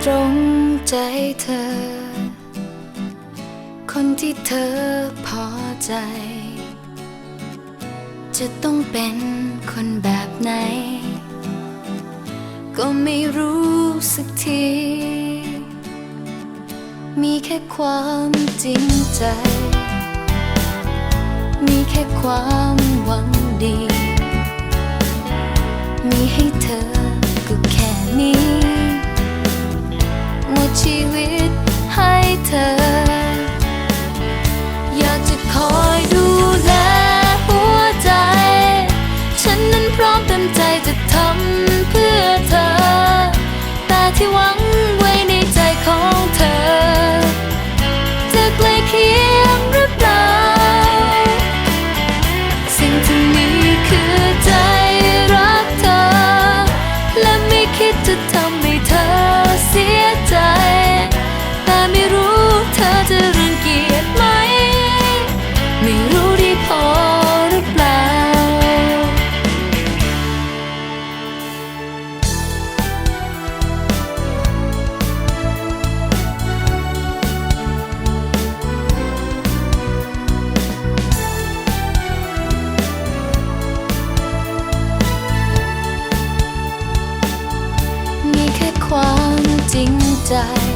ตรงใจเธอ คนที่เธอพอใจ จะต้องเป็นคนแบบไหน ก็ไม่รู้สักที มีแค่ความจริงใจ มีแค่ความหวังดี มีให้ ชีวิตให้เธอ inside